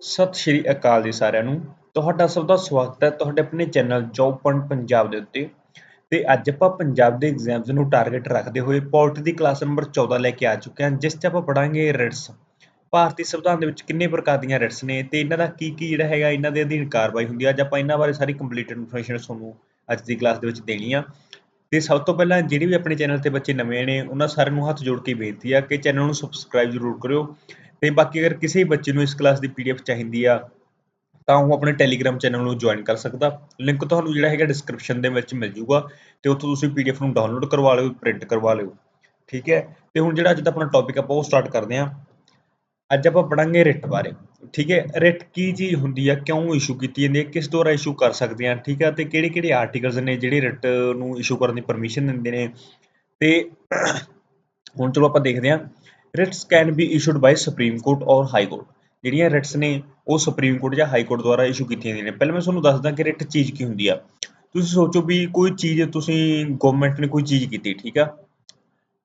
ਸਤਿ ਸ਼੍ਰੀ ਅਕਾਲ ਜੀ ਸਾਰਿਆਂ ਨੂੰ। ਤੁਹਾਡਾ ਸਭ ਦਾ ਸਵਾਗਤ ਹੈ ਤੁਹਾਡੇ ਆਪਣੇ ਚੈਨਲ ਜੌਬ ਪੁਆਇੰਟ ਪੰਜਾਬ ਦੇ ਉੱਤੇ। ਤੇ ਅੱਜ ਆਪਾਂ ਪੰਜਾਬ ਦੇ ਐਗਜ਼ਾਮਸ ਨੂੰ ਟਾਰਗੇਟ ਰੱਖਦੇ ਹੋਏ ਪੋਲਟਰੀ ਦੀ ਕਲਾਸ ਨੰਬਰ 14 ਲੈ ਕੇ ਆ ਚੁੱਕੇ ਹਾਂ, ਜਿਸ 'ਚ ਆਪਾਂ ਪੜਾਂਗੇ ਰਿਟਸ ਭਾਰਤੀ ਸੰਵਿਧਾਨ ਦੇ ਵਿੱਚ ਕਿੰਨੇ ਪ੍ਰਕਾਰ ਦੀਆਂ ਰਿਟਸ ਨੇ ਤੇ ਇਹਨਾਂ ਦਾ ਕੀ ਕੀ ਜਿਹੜਾ ਹੈਗਾ, ਇਹਨਾਂ ਦੇ ਅਧੀਨ ਕਾਰਵਾਈ ਹੁੰਦੀ ਹੈ ਅੱਜ ਆਪਾਂ ਇਹਨਾਂ ਬਾਰੇ ਸਾਰੀ ਕੰਪਲੀਟ ਇਨਫੋਰਮੇਸ਼ਨ ਤੁਹਾਨੂੰ ਅੱਜ ਦੀ ਕਲਾਸ ਦੇ ਵਿੱਚ ਦੇਣੀ ਆ। ਤੇ ਸਭ ਤੋਂ ਪਹਿਲਾਂ ਜਿਹੜੇ ਵੀ ਆਪਣੇ ਚੈਨਲ ਤੇ ਬੱਚੇ ਨਵੇਂ ਨੇ, ਉਹਨਾਂ ਸਾਰਿਆਂ ਨੂੰ ਹੱਥ ਜੋੜ ਕੇ ਬੇਨਤੀ ਆ ਕਿ ਚੈਨਲ ਨੂੰ ਸਬਸਕ੍ਰਾਈਬ ਜ਼ਰੂਰ ਕਰਿਓ। ਤੇ ਬਾਕੀ ਅਗਰ ਕਿਸੇ ਬੱਚੇ ਨੂੰ ਇਸ ਕਲਾਸ ਦੀ ਪੀਡੀਐਫ ਚਾਹੀਦੀ ਆ, ਤਾਂ ਉਹ ਆਪਣੇ ਟੈਲੀਗ੍ਰਾਮ ਚੈਨਲ ਨੂੰ ਜੁਆਇਨ ਕਰ ਸਕਦਾ। ਲਿੰਕ ਤੁਹਾਨੂੰ ਜਿਹੜਾ ਹੈਗਾ ਡਿਸਕ੍ਰਿਪਸ਼ਨ ਦੇ ਵਿੱਚ ਮਿਲ ਜੂਗਾ ਤੇ ਉੱਥੋਂ ਤੁਸੀਂ ਪੀਡੀਐਫ ਨੂੰ ਡਾਊਨਲੋਡ ਕਰਵਾ ਲਿਓ ਪ੍ਰਿੰਟ ਕਰਵਾ ਲਿਓ। ਠੀਕ ਹੈ? ਤੇ ਹੁਣ ਜਿਹੜਾ ਅੱਜ ਦਾ ਆਪਣਾ ਟੌਪਿਕ ਆਪਾਂ ਉਹ ਸਟਾਰਟ ਕਰਦੇ ਹਾਂ। ਅੱਜ ਆਪਾਂ ਪੜਾਂਗੇ ਰਿਟ ਬਾਰੇ। ਠੀਕ ਹੈ? ਰਿਟ ਕੀ ਚੀਜ਼ ਹੁੰਦੀ ਆ, ਕਿਉਂ ਇਸ਼ੂ ਕੀਤੀ ਜਾਂਦੀ ਹੈ ਕਿਸ ਦੁਆਰਾ ਇਸ਼ੂ ਕਰ ਸਕਦੇ ਆ, ਠੀਕ ਹੈ ਤੇ ਕਿਹੜੇ ਕਿਹੜੇ ਆਰਟੀਕਲਸ ਨੇ ਜਿਹੜੇ ਰਿਟ ਨੂੰ ਇਸ਼ੂ ਕਰਨ ਦੀ ਪਰਮਿਸ਼ਨ ਦਿੰਦੇ ਨੇ? ਤੇ ਹੁਣ ਚਲੋ ਆਪਾਂ ਦੇਖਦੇ ਹਾਂ। Writs can be issued by Supreme Court ਔਰ ਹਾਈ ਕੋਰਟ ਜਿਹੜੀਆਂ ਰਿਟਸ ਨੇ ਉਹ ਸੁਪਰੀਮ ਕੋਰਟ ਜਾਂ ਹਾਈ ਕੋਰਟ ਦੁਆਰਾ ਇਸ਼ੂ ਕੀਤੀਆਂ ਜਾਂਦੀਆਂ ਨੇ। ਪਹਿਲਾਂ ਮੈਂ ਤੁਹਾਨੂੰ ਦੱਸਦਾ ਕਿ ਰਿਟ ਚੀਜ਼ ਕੀ ਹੁੰਦੀ ਆ। ਤੁਸੀਂ ਸੋਚੋ ਵੀ ਕੋਈ ਚੀਜ਼ ਤੁਸੀਂ ਗਵਰਨਮੈਂਟ ਨੇ ਕੋਈ ਚੀਜ਼ ਕੀਤੀ, ਠੀਕ ਆ?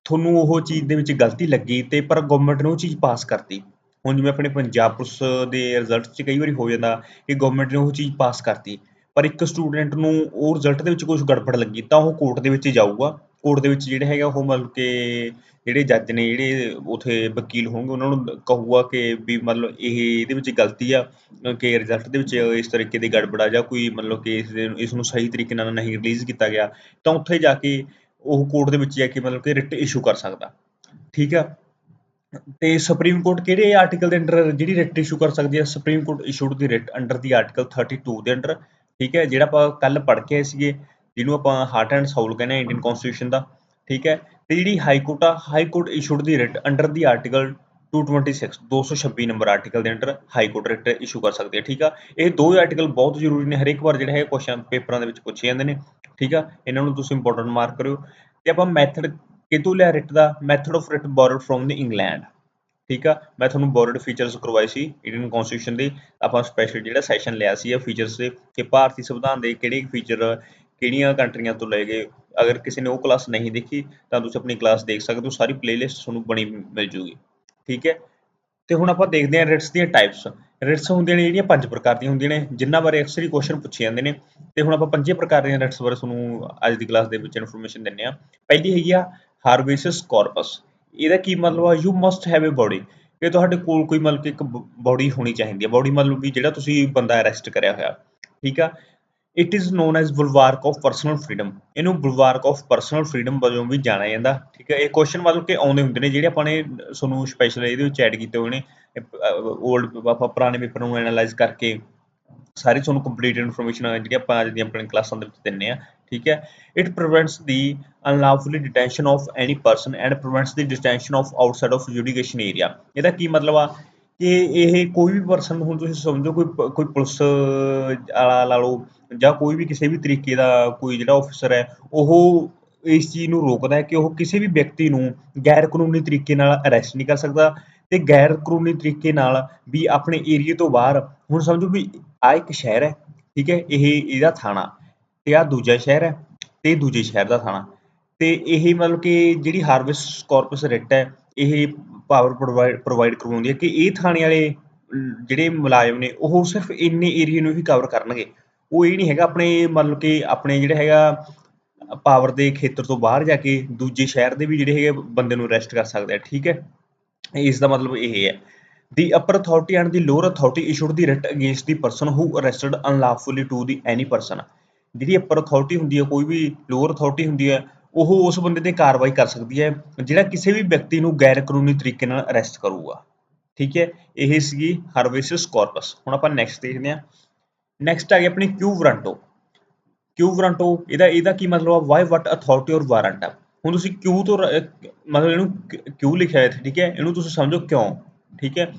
ਤੁਹਾਨੂੰ ਉਹ ਚੀਜ਼ ਦੇ ਵਿੱਚ ਗਲਤੀ ਲੱਗੀ ਤੇ ਪਰ ਗਵਰਨਮੈਂਟ ਨੇ ਉਹ ਚੀਜ਼ ਪਾਸ ਕਰਤੀ। ਹੁਣ ਜਿਵੇਂ ਆਪਣੇ ਪੰਜਾਬ ਪੁਲਿਸ ਦੇ ਰਿਜ਼ਲਟ 'ਚ ਕਈ ਵਾਰੀ ਹੋ ਜਾਂਦਾ ਕਿ ਗਵਰਨਮੈਂਟ ਨੇ ਉਹ ਚੀਜ਼ ਪਾਸ ਕਰਤੀ। ਪਰ ਇੱਕ ਸਟੂਡੈਂਟ ਨੂੰ ਉਹ ਰਿਜ਼ਲਟ ਦੇ ਵਿੱਚ ਕੁਝ ਗੜਬੜ ਲੱਗੀ ਤਾਂ ਉਹ ਕੋਰਟ ਦੇ ਵਿੱਚ ਜਾਊਗਾ। ਕੋਰਟ ਦੇ ਵਿੱਚ ਜਿਹੜਾ ਹੈਗਾ ਉਹ ਮਤਲਬ ਕਿ ਜਿਹੜੇ ਜੱਜ ਨੇ ਜਿਹੜੇ ਉਥੇ ਵਕੀਲ ਹੋਣਗੇ, ਉਹਨਾਂ ਨੂੰ ਕਹੂਗਾ ਕਿ ਵੀ ਮਤਲਬ ਇਹ ਇਹਦੇ ਵਿੱਚ ਗਲਤੀ ਆ, ਕਿ ਰਿਜ਼ਲਟ ਦੇ ਵਿੱਚ ਇਸ ਤਰੀਕੇ ਦੀ ਗੜਬੜ ਆ ਜਾਂ ਕੋਈ ਮਤਲਬ ਕਿ ਇਸ ਇਸ ਨੂੰ ਸਹੀ ਤਰੀਕੇ ਨਾਲ ਨਹੀਂ ਰਿਲੀਜ਼ ਕੀਤਾ ਗਿਆ, ਤਾਂ ਉੱਥੇ ਜਾ ਕੇ ਉਹ ਕੋਰਟ ਦੇ ਵਿੱਚ ਜਾ ਕੇ ਮਤਲਬ ਕਿ ਰਿਟ ਇਸ਼ੂ ਕਰ ਸਕਦਾ। ਠੀਕ ਆ? ਤੇ ਸੁਪਰੀਮ ਕੋਰਟ ਕਿਹੜੇ ਆਰਟੀਕਲ ਦੇ ਅੰਡਰ ਜਿਹੜੀ ਰਿਟ ਇਸ਼ੂ ਕਰ ਸਕਦੀ ਹੈ Supreme Court issued the writ under the article 32 ਦੇ ਅੰਡਰ। ਠੀਕ ਹੈ, ਜਿਹੜਾ ਆਪਾਂ ਕੱਲ ਪੜ੍ਹ ਕੇ ਆਏ ਸੀਗੇ। ਜਿਹਨੂੰ ਆਪਾਂ ਹਾਰਟ ਐਂਡ ਸਾਊਲ ਕਹਿੰਦੇ ਆ ਇੰਡੀਅਨ ਕਨਸਟੀਟਿਊਸ਼ਨ ਦਾ, ਠੀਕ ਹੈ? ਤੇ ਜਿਹੜੀ ਹਾਈ ਕੋਰਟ ਆ High Court issued the writ under the article 226 226 number article ਦੇ under High Court writ issue ਕਰ ਸਕਦੇ ਹੈ ਠੀਕ ਆ? ਇਹ ਦੋ ਆਰਟੀਕਲ ਬਹੁਤ ਜ਼ਰੂਰੀ ਨੇ, ਹਰੇਕ ਵਾਰ ਜਿਹੜਾ ਹੈ ਕੁਐਸਚਨ ਪੇਪਰਾਂ ਦੇ ਵਿੱਚ ਪੁੱਛੇ ਜਾਂਦੇ ਨੇ, ਠੀਕ ਆ? ਇਹਨਾਂ ਨੂੰ ਤੁਸੀਂ ਇੰਪੋਰਟੈਂਟ ਮਾਰਕ ਕਰਿਓ। ਤੇ ਆਪਾਂ ਮੈਥਡ ਕਿਤੋਂ ਲਿਆ writ the? Method of writ borrowed from the England ਠੀਕ ਆ? ਮੈਂ ਤੁਹਾਨੂੰ ਬੋਰਡ ਫੀਚਰਸ ਕਰਵਾਏ ਸੀ ਇੰਡੀਅਨ ਕਨਸਟੀਟਿਊਸ਼ਨ ਦੇ। ਆਪਾਂ ਸਪੈਸ਼ਲ ਜਿਹੜਾ ਸੈਸ਼ਨ ਲਿਆ ਸੀ, ਇਹ ਫੀਚਰਸ ਦੇ ਕਿ ਭਾਰਤੀ ਸੰਵਿਧਾਨ ਦੇ ਕਿਹੜੇ ਫੀਚਰ ਕਿਹੜੀਆਂ ਕੰਟਰੀਆਂ ਤੋਂ ਲਏ ਗਏ ਅਗਰ ਕਿਸੇ ਨੇ ਉਹ ਕਲਾਸ ਨਹੀਂ ਦੇਖੀ, ਤਾਂ ਤੁਸੀਂ ਆਪਣੀ ਕਲਾਸ ਦੇਖ ਸਕਦੇ ਹੋ, ਸਾਰੀ ਪਲੇਲਿਸਟ ਤੁਹਾਨੂੰ ਬਣੀ ਮਿਲ ਜੂਗੀ। ਠੀਕ ਹੈ? ਤੇ ਹੁਣ ਆਪਾਂ ਦੇਖਦੇ ਹਾਂ ਰਿਟਸ ਦੀਆਂ ਟਾਈਪਸ ਰਿਟਸ ਹੁੰਦੀਆਂ ਨੇ ਜਿਹੜੀਆਂ ਪੰਜ ਪ੍ਰਕਾਰ ਦੀਆਂ ਹੁੰਦੀਆਂ ਨੇ, ਜਿਨ੍ਹਾਂ ਬਾਰੇ ਅਕਸਰ ਹੀ ਕੁਐਸਚਨ ਪੁੱਛੇ ਜਾਂਦੇ ਨੇ। ਤੇ ਹੁਣ ਆਪਾਂ ਪੰਜੇ ਪ੍ਰਕਾਰ ਦੀਆਂ ਰਿਟਸ ਬਾਰੇ ਤੁਹਾਨੂੰ ਅੱਜ ਦੀ ਕਲਾਸ ਦੇ ਵਿੱਚ ਇਨਫੋਰਮੇਸ਼ਨ ਦਿੰਨੇ ਆ ਪਹਿਲੀ ਹੈਗੀ ਆ ਹਾਰਵੇਸਸ ਕਾਰਪਸ ਇਹਦਾ ਕੀ ਮਤਲਬ ਆ? You must have a body ਕਿ ਤੁਹਾਡੇ ਕੋਲ ਕੋਈ ਮਤਲਬ ਕਿ ਇੱਕ ਬੋਡੀ ਹੋਣੀ ਚਾਹੀਦੀ ਹੈ ਬੋਡੀ ਮਤਲਬ ਵੀ ਜਿਹੜਾ ਤੁਸੀਂ ਬੰਦਾ ਅਰੈਸਟ ਕਰਿਆ ਹੋਇਆ। ਠੀਕ ਆ? It is known as bulwark of personal freedom ਇਹਨੂੰ ਬੁਲਵਾਰਕ ਆਫ ਪਰਸਨਲ ਫਰੀडम ਵਜੋਂ ਵੀ ਜਾਣਿਆ ਜਾਂਦਾ। ਠੀਕ ਹੈ, ਇਹ ਕੁਐਸਚਨ ਮਤਲਬ ਕਿ ਆਉਂਦੇ ਹੁੰਦੇ ਨੇ, ਜਿਹੜੇ ਆਪਾਂ ਨੇ ਤੁਹਾਨੂੰ ਸਪੈਸ਼ਲ ਇਹਦੇ ਵਿੱਚ ਐਡ ਕੀਤੇ ਹੋਏ ਨੇ। ਓਲਡ ਆਪਾਂ ਪੁਰਾਣੇ ਪੇਪਰ ਨੂੰ ਐਨਾਲਾਈਜ਼ ਕਰਕੇ ਸਾਰੀ ਤੁਹਾਨੂੰ ਕੰਪਲੀਟ ਇਨਫੋਰਮੇਸ਼ਨ ਜਿਹੜੀ ਆਪਾਂ ਅੱਜ ਦੀਆਂ ਆਪਣੇ ਕਲਾਸਾਂ ਦੇ ਵਿੱਚ ਦਿੰਨੇ ਆ ਠੀਕ ਹੈ it prevents the unlawfully detention of any person and prevents the detention of outside of jurisdiction area ਇਹਦਾ ਕੀ ਮਤਲਬ ਆ? ਕਿ ਇਹ ਕੋਈ ਵੀ ਪਰਸਨ ਹੁਣ ਤੁਸੀਂ ਸਮਝੋ ਕੋਈ ਕੋਈ ਪੁਲਿਸ ਵਾਲਾ ਲਾ ਲਓ ਜਾਂ ਕੋਈ ਵੀ ਕਿਸੇ ਵੀ ਤਰੀਕੇ ਦਾ ਕੋਈ ਜਿਹੜਾ ਆਫੀਸਰ ਹੈ, ਉਹ ਇਸ ਚੀਜ਼ ਨੂੰ ਰੋਕਦਾ ਹੈ ਕਿ ਉਹ ਕਿਸੇ ਵੀ ਵਿਅਕਤੀ ਨੂੰ ਗੈਰ ਕਾਨੂੰਨੀ ਤਰੀਕੇ ਨਾਲ ਅਰੈਸਟ ਨਹੀਂ ਕਰ ਸਕਦਾ ਤੇ ਗੈਰ ਕਾਨੂੰਨੀ ਤਰੀਕੇ ਨਾਲ ਵੀ ਆਪਣੇ ਏਰੀਏ ਤੋਂ ਬਾਹਰ, ਹੁਣ ਸਮਝੋ ਵੀ ਆ ਇੱਕ ਸ਼ਹਿਰ ਹੈ, ਠੀਕ ਹੈ, ਇਹ ਇਹਦਾ ਥਾਣਾ ਤੇ ਆ ਦੂਜਾ ਸ਼ਹਿਰ ਹੈ ਤੇ ਦੂਜੇ ਸ਼ਹਿਰ ਦਾ ਥਾਣਾ ਤੇ ਇਹ ਮਤਲਬ ਕਿ ਜਿਹੜੀ ਹਾਰਵੈਸ ਕਾਰਪਸ ਰਿਟ ਹੈ, ਇਹ ਪਾਵਰ ਪ੍ਰੋਵਾਈਡ ਪ੍ਰੋਵਾਈਡ ਕਰਵਾਉਂਦੀ ਹੈ ਕਿ ਇਹ ਥਾਣੇ ਵਾਲੇ ਜਿਹੜੇ ਮੁਲਾਜ਼ਮ ਨੇ, ਉਹ ਸਿਰਫ ਇੰਨੇ ਏਰੀਆ ਨੂੰ ਹੀ ਕਵਰ ਕਰਨਗੇ। ਉਹ ਇਹ ਨਹੀਂ ਹੈਗਾ ਆਪਣੇ ਮਤਲਬ ਕਿ ਆਪਣੇ ਜਿਹੜਾ ਹੈਗਾ ਪਾਵਰ ਦੇ ਖੇਤਰ ਤੋਂ ਬਾਹਰ ਜਾ ਕੇ ਦੂਜੇ ਸ਼ਹਿਰ ਦੇ ਵੀ ਜਿਹੜੇ ਹੈਗੇ ਬੰਦੇ ਨੂੰ ਅਰੈਸਟ ਕਰ ਸਕਦੇ ਆ, ਠੀਕ ਹੈ? ਇਸ ਦਾ ਮਤਲਬ ਇਹ ਹੈ। The upper authority and the lower authority issued the writ against the person who arrested unlawfully to the any person ਜਿਹੜੀ ਅਪਰ ਅਥਾਰਟੀ ਹੁੰਦੀ ਹੈ, ਕੋਈ ਵੀ ਲੋਅਰ ਅਥਾਰਟੀ ਹੁੰਦੀ ਹੈ ਉਹ ਉਸ ਬੰਦੇ ਤੇ ਕਾਰਵਾਈ ਕਰ ਸਕਦੀ ਹੈ, ਜਿਹੜਾ ਕਿਸੇ ਵੀ ਵਿਅਕਤੀ ਨੂੰ ਗੈਰ ਕਾਨੂੰਨੀ ਤਰੀਕੇ ਨਾਲ ਅਰੈਸਟ ਕਰੂਗਾ। ਠੀਕ ਹੈ, ਇਹ ਸੀਗੀ ਹਰਵੇਸਿਸ ਕਾਰਪਸ। ਹੁਣ ਆਪਾਂ ਨੈਕਸਟ ਦੇਖਦੇ ਹਾਂ। ਨੈਕਸਟ ਆ ਗਿਆ ਆਪਣੀ ਕਿਊ ਵਰੰਟੋ ਕਿਊ ਵਰੰਟੋ ਇਹਦਾ ਇਹਦਾ ਕੀ ਮਤਲਬ ਆ? Why what authority or warrant ਆ? ਹੁਣ ਤੁਸੀਂ ਕਿਊ ਤੋਂ ਮਤਲਬ ਇਹਨੂੰ ਕਿਊ ਲਿਖਿਆ ਹੈ ਠੀਕ ਹੈ? ਇਹਨੂੰ ਤੁਸੀਂ ਸਮਝੋ ਕਿਉਂ? ਠੀਕ ਹੈ?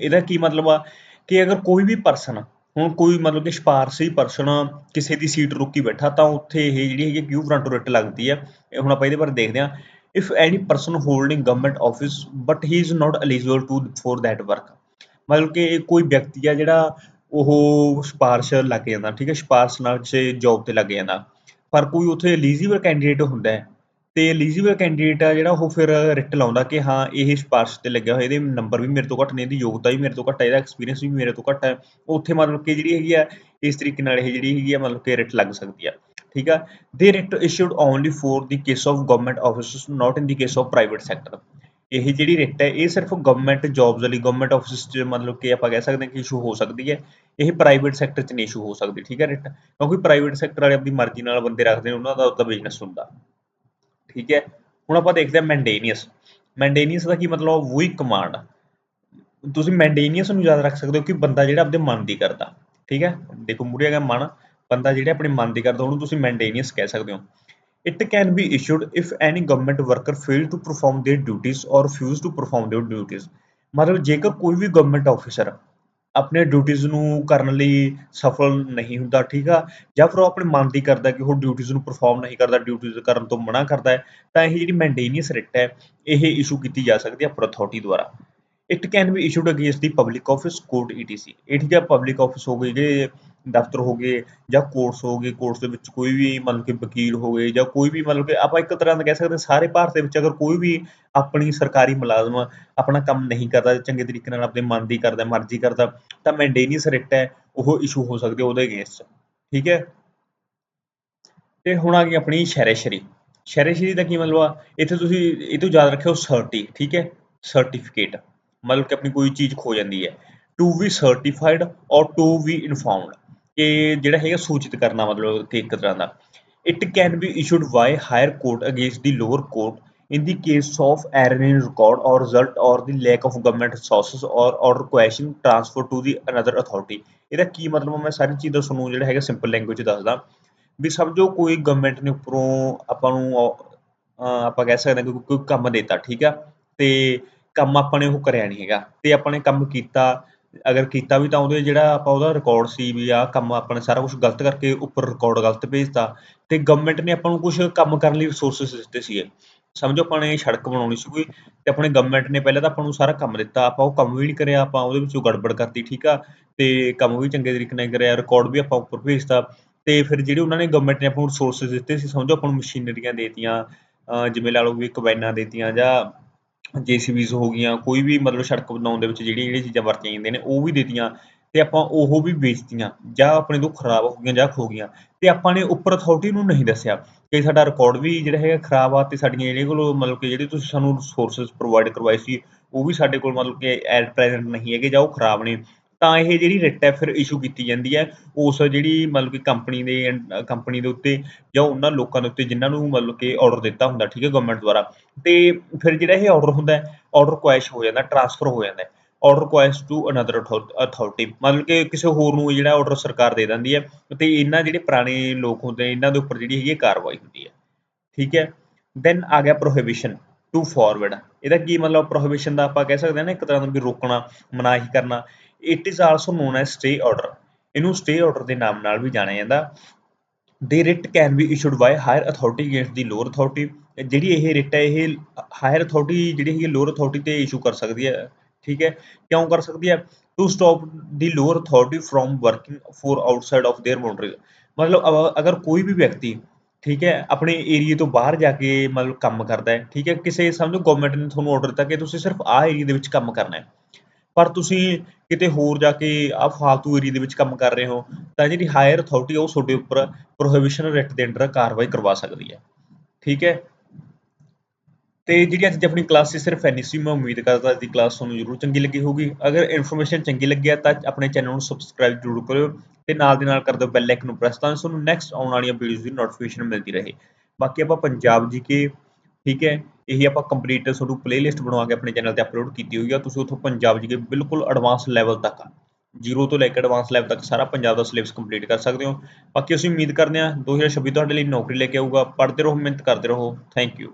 ਇਹਦਾ ਕੀ ਮਤਲਬ ਆ? ਕਿ ਅਗਰ ਕੋਈ ਵੀ ਪਰਸਨ ਹੁਣ ਕੋਈ ਮਤਲਬ ਕਿ ਸਿਫਾਰਸ਼ੀ ਪਰਸਨ ਕਿਸੇ ਦੀ ਸੀਟ ਰੁਕੀ ਬੈਠਾ ਤਾਂ ਉੱਥੇ ਇਹ ਜਿਹੜੀ ਹੈਗੀ ਕਿਊ ਫਰੰਟ ਰਿਟ ਲੱਗਦੀ ਹੈ ਇਹ ਹੁਣ ਆਪਾਂ ਇਹਦੇ ਬਾਰੇ ਦੇਖਦੇ ਹਾਂ। If any person holding government office but he is not eligible to for that work ਮਤਲਬ ਕਿ ਕੋਈ ਵਿਅਕਤੀ ਆ ਜਿਹੜਾ ਉਹ ਸਿਫਾਰਸ਼ ਲੱਗ ਜਾਂਦਾ, ਠੀਕ ਹੈ, ਸਿਫਾਰਸ਼ ਨਾਲ ਕਿਸੇ ਜੌਬ ਤੇ ਲੱਗ ਜਾਂਦਾ। ਪਰ ਕੋਈ ਉੱਥੇ ਐਲੀਜੀਬਲ ਕੈਂਡੀਡੇਟ ਹੁੰਦਾ ਹੈ। ਅਤੇ ਇਲੀਜੀਬਲ ਕੈਂਡੀਡੇਟ ਆ ਜਿਹੜਾ ਉਹ ਫਿਰ ਰਿਟ ਲਾਉਂਦਾ ਕਿ ਹਾਂ, ਇਹ ਸਿਫਾਰਸ਼ ਤੇ ਲੱਗਿਆ ਹੋਇਆ, ਇਹਦੇ ਨੰਬਰ ਵੀ ਮੇਰੇ ਤੋਂ ਘੱਟ ਨੇ, ਇਹਦੀ ਯੋਗਤਾ ਵੀ ਮੇਰੇ ਤੋਂ ਘੱਟ ਹੈ, ਇਹਦਾ ਐਕਸਪੀਰੀਅੰਸ ਵੀ ਮੇਰੇ ਤੋਂ ਘੱਟ ਹੈ। ਉੱਥੇ ਮਤਲਬ ਕਿ ਜਿਹੜੀ ਹੈਗੀ ਆ, ਇਸ ਤਰੀਕੇ ਨਾਲ ਇਹ ਜਿਹੜੀ ਹੈਗੀ ਆ, ਮਤਲਬ ਕਿ ਰਿਟ ਲੱਗ ਸਕਦੀ ਆ। ਠੀਕ ਆ? The writ issued only for the case of government offices not in the case of private sector ਇਹ ਜਿਹੜੀ ਰਿਟ ਹੈ, ਇਹ ਸਿਰਫ ਗਵਰਨਮੈਂਟ ਜੌਬਸ ਲਈ ਗਵਰਨਮੈਂਟ ਆਫਿਸ 'ਚ ਮਤਲਬ ਕਿ ਆਪਾਂ ਕਹਿ ਸਕਦੇ ਹਾਂ ਕਿ ਇਸ਼ੂ ਹੋ ਸਕਦੀ ਹੈ। ਇਹ ਪ੍ਰਾਈਵੇਟ ਸੈਕਟਰ 'ਚ ਨਹੀਂ ਇਸ਼ੂ ਹੋ ਸਕਦੀ, ਠੀਕ ਹੈ ਰਿਟ ਕਿਉਂਕਿ ਪ੍ਰਾਈਵੇਟ ਸੈਕਟਰ ਵਾਲੇ ਆਪਣੀ ਮਰਜ਼ੀ ਨਾਲ ਬੰਦੇ ਰੱਖਦੇ ਨੇ, ਉਹਨਾਂ ਦਾ ਉਹਦਾ ਬਿਜ਼ਨਸ ਹੁੰਦਾ। ਠੀਕ ਹੈ? ਹੁਣ ਆਪਾਂ ਦੇਖਦੇ ਹਾਂ ਮੈਂਡੇਨੀਅਸ ਮੈਂਡੇਨੀਅਸ ਦਾ ਕੀ ਮਤਲਬ? ਵੂਈ ਕਮਾਂਡ ਤੁਸੀਂ ਮੈਂਡੇਨੀਅਸ ਨੂੰ ਯਾਦ ਰੱਖ ਸਕਦੇ ਹੋ ਕਿ ਬੰਦਾ ਜਿਹੜਾ ਆਪਣੇ ਮਨ ਦੀ ਕਰਦਾ, ਠੀਕ ਹੈ? ਦੇਖੋ ਮੂਰੇ ਹੈਗਾ ਮਨ। ਬੰਦਾ ਜਿਹੜਾ ਆਪਣੇ ਮਨ ਦੀ ਕਰਦਾ, ਉਹਨੂੰ ਤੁਸੀਂ ਮੈਂਡੇਨੀਅਸ ਕਹਿ ਸਕਦੇ ਹੋ। It can be issued if any government worker fail to perform their duties or refuse to perform their duties. ਮਤਲਬ ਜੇਕਰ ਕੋਈ ਵੀ ਗਵਰਨਮੈਂਟ ਆਫੀਸਰ ਆਪਣੇ ਡਿਊਟੀਜ਼ ਨੂੰ ਕਰਨ ਲਈ ਸਫਲ ਨਹੀਂ ਹੁੰਦਾ, ਠੀਕ ਆ? ਜਾਂ ਫਿਰ ਉਹ ਆਪਣੇ ਮਨ ਦੀ ਕਰਦਾ ਕਿ ਉਹ ਡਿਊਟੀਜ਼ ਨੂੰ ਪਰਫਾਰਮ ਨਹੀਂ ਕਰਦਾ ਡਿਊਟੀਜ਼ ਕਰਨ ਤੋਂ ਮਨਾ ਕਰਦਾ ਹੈ, ਤਾਂ ਇਹ ਜਿਹੜੀ ਮੈਂਡੇਨੀਅਸ ਰਿਟ ਹੈ, ਇਹ ਇਸ਼ੂ ਕੀਤੀ ਜਾ ਸਕਦੀ ਹੈ ਅਪਰ ਅਥਾਰਟੀ ਦੁਆਰਾ। It can be issued against the public office court etc ਇਹ ਠੀਕ ਹੈ ਪਬਲਿਕ ਆਫਿਸ ਹੋ ਗਈ ਜੇ ਦਫ਼ਤਰ ਹੋ ਗਏ ਜਾਂ ਕੋਰਟਸ ਹੋ ਗਏ ਕੋਰਟਸ ਦੇ ਵਿੱਚ ਕੋਈ ਵੀ ਮਤਲਬ ਕਿ ਵਕੀਲ ਹੋ ਗਏ ਜਾਂ ਕੋਈ ਵੀ ਮਤਲਬ ਕਿ ਆਪਾਂ ਇੱਕ ਤਰ੍ਹਾਂ ਦਾ ਕਹਿ ਸਕਦੇ ਹਾਂ ਸਾਰੇ ਭਾਰਤ ਦੇ ਵਿੱਚ ਅਗਰ ਕੋਈ ਵੀ ਆਪਣੀ ਸਰਕਾਰੀ ਮੁਲਾਜ਼ਮ ਆਪਣਾ ਕੰਮ ਨਹੀਂ ਕਰਦਾ, ਚੰਗੇ ਤਰੀਕੇ ਨਾਲ ਆਪਣੇ ਮਨ ਦੀ ਕਰਦਾ, ਮਰਜ਼ੀ ਕਰਦਾ, ਤਾਂ ਮੈਂਡੇਨੀਅਸ ਰਿਟ ਹੈ, ਉਹ ਇਸ਼ੂ ਹੋ ਸਕਦੇ ਉਹਦੇ ਅਗੇਂਸਟ ਠੀਕ ਹੈ? ਤੇ ਹੁਣ ਆ ਗਈ ਆਪਣੀ ਸ਼ੈਰੇਸ਼ਰੀ ਸ਼ੈਰੇਸ਼ਰੀ ਦਾ ਕੀ ਮਤਲਬ ਆ? ਇੱਥੇ ਤੁਸੀਂ, ਇਹ ਤੋਂ ਯਾਦ ਰੱਖਿਓ ਸਰਟੀ ਠੀਕ ਹੈ? ਸਰਟੀਫਿਕੇਟ ਮਤਲਬ ਕਿ ਆਪਣੀ ਕੋਈ ਚੀਜ਼ ਖੋ ਜਾਂਦੀ ਹੈ। ਟੂ ਵੀ ਸਰਟੀਫਾਈਡ ਔਰ ਟੂ ਵੀ ਇਨਫਾਰਮਡ ਕਿ ਜਿਹੜਾ ਹੈਗਾ ਸੂਚਿਤ ਕਰਨਾ ਮਤਲਬ ਕਿ ਇੱਕ ਤਰ੍ਹਾਂ ਦਾ। It can be issued by higher court against the lower court in the case of error in record or result or the lack of government resources or or requesting transfer to the another authority ਇਹਦਾ ਕੀ ਮਤਲਬ ਮੈਂ ਸਾਰੀ ਚੀਜ਼ਾਂ ਤੁਹਾਨੂੰ ਜਿਹੜਾ ਹੈਗਾ simple language ਦੱਸਦਾ। ਵੀ ਸਮਝੋ ਕੋਈ ਗਵਰਨਮੈਂਟ ਨੇ ਉੱਪਰੋਂ ਆਪਾਂ ਨੂੰ ਆਪਾਂ ਕਹਿ ਸਕਦੇ ਹਾਂ ਕਿ ਕੋਈ ਕੰਮ ਦੇਤਾ, ਠੀਕ ਆ? ਤੇ ਕੰਮ ਆਪਾਂ ਨੇ ਉਹ ਕਰਿਆ ਨਹੀਂ ਹੈਗਾ। ਤੇ ਆਪਾਂ ਨੇ ਕੰਮ ਕੀਤਾ ਅਗਰ ਕੀਤਾ ਵੀ ਤਾਂ ਉਹਦੇ ਜਿਹੜਾ ਆਪਾਂ ਉਹਦਾ ਰਿਕਾਰਡ ਸੀ ਵੀ ਆਹ ਕੰਮ ਆਪਾਂ ਨੇ ਸਾਰਾ ਕੁਝ ਗਲਤ ਕਰਕੇ ਉੱਪਰ ਰਿਕਾਰਡ ਗਲਤ ਭੇਜਤਾ ਤੇ ਗਵਰਨਮੈਂਟ ਨੇ ਆਪਾਂ ਨੂੰ ਕੁਝ ਕੰਮ ਕਰਨ ਲਈ ਰਿਸੋਰਸਸ ਦਿੱਤੇ ਸੀਗੇ। ਸਮਝੋ ਆਪਾਂ ਨੇ ਸੜਕ ਬਣਾਉਣੀ ਸੀ ਕੋਈ ਤੇ ਆਪਣੇ ਗਵਰਨਮੈਂਟ ਨੇ ਪਹਿਲਾਂ ਤਾਂ ਆਪਾਂ ਨੂੰ ਸਾਰਾ ਕੰਮ ਦਿੱਤਾ, ਆਪਾਂ ਉਹ ਕੰਮ ਵੀ ਨਹੀਂ ਕਰਿਆ, ਆਪਾਂ ਉਹਦੇ ਵਿੱਚੋਂ ਗੜਬੜ ਕਰਤੀ, ਠੀਕ ਆ? ਤੇ ਕੰਮ ਵੀ ਚੰਗੇ ਤਰੀਕੇ ਨਾਲ ਕਰਿਆ ਰਿਕਾਰਡ ਵੀ ਆਪਾਂ ਉੱਪਰ ਭੇਜਤਾ ਤੇ ਫਿਰ ਜਿਹੜੇ ਉਹਨਾਂ ਨੇ ਗਵਰਨਮੈਂਟ ਨੇ ਆਪਾਂ ਨੂੰ ਰਿਸੋਰਸਸ ਦਿੱਤੇ ਸੀ, ਸਮਝੋ ਆਪਾਂ ਨੂੰ ਮਸ਼ੀਨਰੀਆਂ ਦੇਤੀਆਂ ਜਿਵੇਂ ਲਾ ਲਓ ਵੀ ਕੰਬਾਈਨਾਂ ਦੇਤੀਆਂ ਜਾਂ ਜੇਸੀਬੀਜ਼ ਹੋ ਗਈਆਂ, ਕੋਈ ਵੀ ਮਤਲਬ ਸੜਕ ਬਣਾਉਣ ਦੇ ਵਿੱਚ ਜਿਹੜੀਆਂ ਜਿਹੜੀਆਂ ਚੀਜ਼ਾਂ ਵਰਤੀਆਂ ਜਾਂਦੀਆਂ ਨੇ, ਉਹ ਵੀ ਦੇਤੀਆਂ ਤੇ ਆਪਾਂ ਉਹ ਵੀ ਵੇਚਤੀਆਂ ਜਾਂ ਆਪਣੇ ਤੋਂ ਖਰਾਬ ਹੋ ਗਈਆਂ ਜਾਂ ਖੋ ਗਈਆਂ। ਤੇ ਆਪਾਂ ਨੇ ਉੱਪਰ ਅਥਾਰਟੀ ਨੂੰ ਨਹੀਂ ਦੱਸਿਆ ਕਿ ਸਾਡਾ ਰਿਕਾਰਡ ਵੀ ਜਿਹੜਾ ਹੈਗਾ ਖਰਾਬ ਆ ਤੇ ਸਾਡੀਆਂ ਜਿਹੜੇ ਕੋਲ ਮਤਲਬ ਕਿ ਜਿਹੜੇ ਤੁਸੀਂ ਸਾਨੂੰ ਰਿਸੋਰਸਸ ਪ੍ਰੋਵਾਈਡ ਕਰਵਾਏ ਸੀ, ਉਹ ਵੀ ਸਾਡੇ ਕੋਲ ਮਤਲਬ ਕਿ ਐਟ ਪ੍ਰੈਜ਼ੈਂਟ ਨਹੀਂ ਹੈਗੇ ਜਾਂ ਉਹ ਖਰਾਬ ਨੇ। ਤਾਂ ਇਹ ਜਿਹੜੀ ਰਿਟ ਹੈ ਫਿਰ ਇਸ਼ੂ ਕੀਤੀ ਜਾਂਦੀ ਹੈ। ਉਸ ਜਿਹੜੀ ਮਤਲਬ ਕਿ ਕੰਪਨੀ ਦੇ ਕੰਪਨੀ ਦੇ ਉੱਤੇ ਜਾਂ ਉਹਨਾਂ ਲੋਕਾਂ ਦੇ ਉੱਤੇ ਜਿਨ੍ਹਾਂ ਨੂੰ ਮਤਲਬ ਕਿ ਆਰਡਰ ਦਿੱਤਾ ਹੁੰਦਾ, ਠੀਕ ਹੈ ਗਵਰਨਮੈਂਟ ਦੁਆਰਾ। ਤੇ ਫਿਰ ਜਿਹੜਾ ਇਹ ਆਰਡਰ ਹੁੰਦਾ ਹੈ ਆਰਡਰ ਕੁਐਸ਼ ਹੋ ਜਾਂਦਾ ਟ੍ਰਾਂਸਫਰ ਹੋ ਜਾਂਦਾ ਹੈ। Order quash to another authority ਮਤਲਬ ਕਿ ਕਿਸੇ ਹੋਰ ਨੂੰ ਜਿਹੜਾ ਆਰਡਰ ਸਰਕਾਰ ਦੇ ਦਿੰਦੀ ਹੈ ਤੇ ਇਹਨਾਂ ਜਿਹੜੇ ਪੁਰਾਣੇ ਲੋਕ ਹੁੰਦੇ ਨੇ ਇਹਨਾਂ ਦੇ ਉੱਪਰ ਜਿਹੜੀ ਹੈਗੀ ਹੈ ਕਾਰਵਾਈ ਹੁੰਦੀ ਹੈ। ਠੀਕ ਹੈ ਦੈਨ ਆ ਗਿਆ ਪ੍ਰੋਹਿਬਿਸ਼ਨ ਟੂ ਫਾਰਵਰਡ ਇਹਦਾ ਕੀ ਮਤਲਬ ਪ੍ਰੋਹਿਬਿਸ਼ਨ ਦਾ ਆਪਾਂ ਕਹਿ ਸਕਦੇ ਹਾਂ ਨਾ, ਇੱਕ ਤਰ੍ਹਾਂ ਦਾ ਵੀ ਰੋਕਣਾ, ਮਨਾਹੀ ਕਰਨਾ। it is also known as stay order ਇਹਨੂੰ ਸਟੇ ਆਰਡਰ ਦੇ ਨਾਮ ਨਾਲ ਵੀ ਜਾਣਿਆ ਜਾਂਦਾ the writ can be issued by higher authority against the lower authority ਜਿਹੜੀ ਇਹ ਰਿਟ ਹੈ ਇਹ ਹਾਇਰ ਅਥਾਰਟੀ ਜਿਹੜੀ ਹੈਗੀ ਲੋਅਰ ਅਥਾਰਟੀ ਤੇ ਇਸ਼ੂ ਕਰ ਸਕਦੀ ਹੈ ਠੀਕ ਹੈ ਕਿਉਂ ਕਰ ਸਕਦੀ ਹੈ to stop the lower authority from working for outside of their boundaries ਮਤਲਬ ਅਗਰ ਕੋਈ ਵੀ ਵਿਅਕਤੀ ਠੀਕ ਹੈ ਆਪਣੇ ਏਰੀਆ ਤੋਂ ਬਾਹਰ ਜਾ ਕੇ ਮਤਲਬ ਕੰਮ ਕਰਦਾ ਹੈ ਠੀਕ ਹੈ ਕਿਸੇ ਸਮਝੋ ਗਵਰਨਮੈਂਟ ਨੇ ਤੁਹਾਨੂੰ ਆਰਡਰ ਦਿੱਤਾ ਕਿ ਤੁਸੀਂ ਸਿਰਫ ਆਹ ਏਰੀਆ ਦੇ ਵਿੱਚ ਕੰਮ ਕਰਨਾ ਹੈ ਪਰ ਤੁਸੀਂ ਕਿਤੇ ਹੋਰ ਜਾ ਕੇ ਆਹ ਫਾਲਤੂ ਏਰੀਆ ਦੇ ਵਿੱਚ ਕੰਮ ਕਰ ਰਹੇ ਹੋ, ਤਾਂ ਜਿਹੜੀ ਹਾਇਰ ਅਥਾਰਟੀ ਉਹ ਤੁਹਾਡੇ ਉੱਪਰ ਪ੍ਰੋਹਿਬਿਸ਼ਨ ਰਿਟ ਦੇ ਅੰਡਰ ਕਾਰਵਾਈ ਕਰਵਾ ਸਕਦੀ ਹੈ। ਠੀਕ ਹੈ? ਤੇ ਜਿਹੜੀ ਅੱਜ ਦੀ ਆਪਣੀ ਕਲਾਸ ਸੀ, ਸਿਰਫ ਐਨੀ ਸੀ, ਮੈਂ ਉਮੀਦ ਕਰਦਾ ਅੱਜ ਦੀ ਕਲਾਸ ਤੁਹਾਨੂੰ ਜ਼ਰੂਰ ਚੰਗੀ ਲੱਗੀ ਹੋਊਗੀ। ਅਗਰ ਇਨਫੋਰਮੇਸ਼ਨ ਚੰਗੀ ਲੱਗਿਆ ਤਾਂ ਆਪਣੇ ਚੈਨਲ ਨੂੰ ਸਬਸਕ੍ਰਾਈਬ ਜ਼ਰੂਰ ਕਰਿਓ ਤੇ ਨਾਲ ਦੀ ਨਾਲ ਕਰ ਦਿਓ ਬੈਲ ਆਈਕਨ ਨੂੰ ਪ੍ਰੈਸ ਤਾਂ ਤੁਹਾਨੂੰ ਨੈਕਸਟ ਆਉਣ ਵਾਲੀਆਂ ਵੀਡੀਓਜ਼ ਦੀ ਨੋਟੀਫਿਕੇਸ਼ਨ ਮਿਲਦੀ ਰਹੇ। ਬਾਕੀ ਆਪਾਂ ਪੰਜਾਬ ਜੀ ਕੇ ਠੀਕ ਹੈ, ਇਹੀ ਆਪਾਂ ਕੰਪਲੀਟ ਤੁਹਾਨੂੰ ਪਲੇਲਿਸਟ ਬਣਵਾ ਕੇ ਆਪਣੇ ਚੈਨਲ ਤੇ ਅਪਲੋਡ ਕੀਤੀ ਹੋਈ ਆ, ਤੁਸੀਂ ਉੱਥੋਂ ਪੰਜਾਬ ਜੀ ਬਿਲਕੁਲ ਐਡਵਾਂਸ ਲੈਵਲ ਤੱਕ ਜ਼ੀਰੋ ਤੋਂ ਲੈ ਕੇ ਐਡਵਾਂਸ ਲੈਵਲ ਤੱਕ ਸਾਰਾ ਪੰਜਾਬ ਦਾ ਸਿਲੇਬਸ ਕੰਪਲੀਟ ਕਰ ਸਕਦੇ ਹੋ। ਬਾਕੀ ਅਸੀਂ ਉਮੀਦ ਕਰਦੇ ਹਾਂ 2026 ਤੁਹਾਡੇ ਲਈ ਨੌਕਰੀ ਲੈ ਕੇ ਆਊਗਾ। ਪੜ੍ਹਦੇ ਰਹੋ, ਮਿਹਨਤ ਕਰਦੇ ਰਹੋ। Thank you